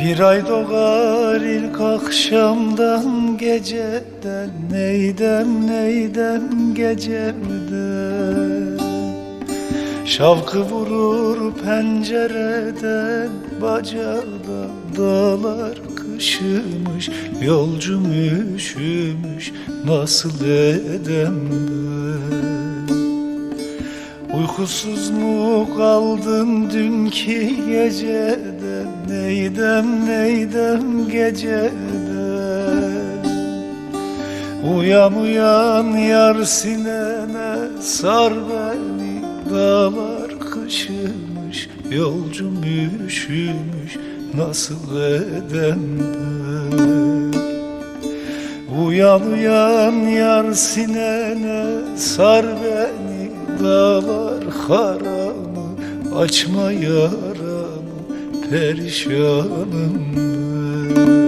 Bir ay doğar ilk akşamdan geceden Neydem neydem gecemden Şavkı vurur pencereden Bacada dağlar kışımış Yolcum üşümüş nasıl edem ben Uykusuz mu kaldın dünkü geceden Neydem neydem geceden Uyan uyan yar sinene sar beni. Dağlar kışımış yolcum üşümüş Nasıl edem ben? Uyan uyan yar sinene sar beni Dağlar haramı açma yaramı Perişanım ben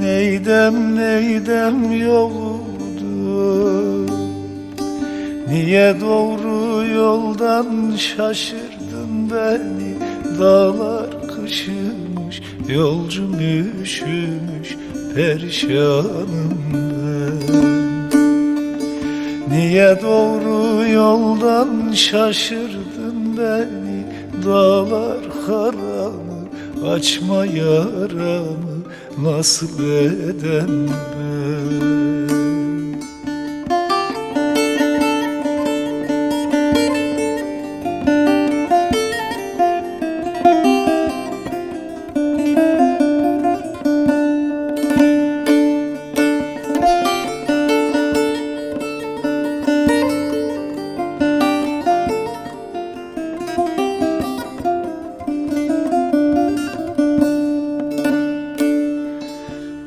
Neydem neydem yoktu Niye doğru yoldan şaşırdın beni? Dağlar kışımış yolcum üşümüş Perişanım Niye doğru yoldan şaşırdın beni? Dağlar haramı açma yaramı Nasıl edem ben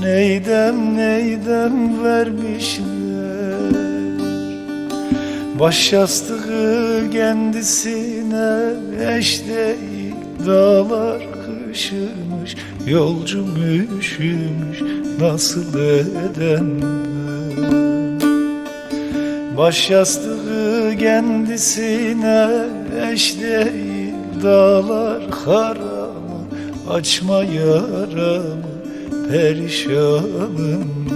Neydem neydem vermişler? Baş yastığı kendisine eş değil Dağlar kışımış yolcum üşümüş Nasıl edem ben? Baş yastığı kendisine eş değil Dağlar haramı açma yaramı Perişanım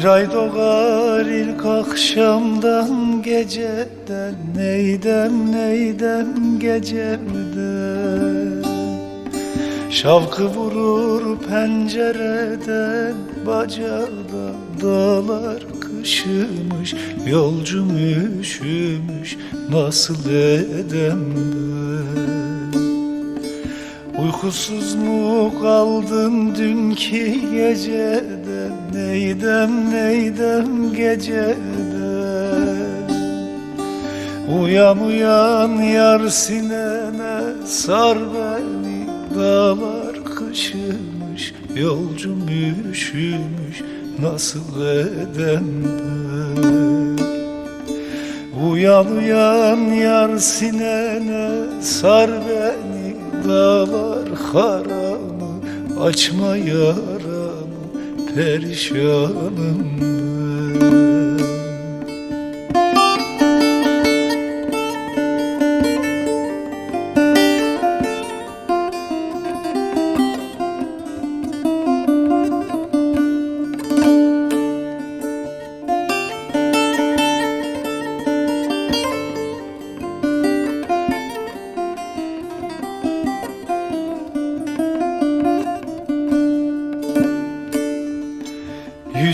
Bir ay doğar ilk akşamdan geceden Neydem neydem gecemden? Şavkı vurur pencereden Bacada dağlar kışımış Yolcum üşümüş nasıl edem Uykusuz mu kaldın dünkü geceden Neydem neydem geceden Uyan uyan yar sinene sar beni. Dağlar kışımış yolcum üşümüş. Nasıl edem ben? Uyan uyan yar sinene sar beni Dağlar haramı açma yaramı Perişanım ben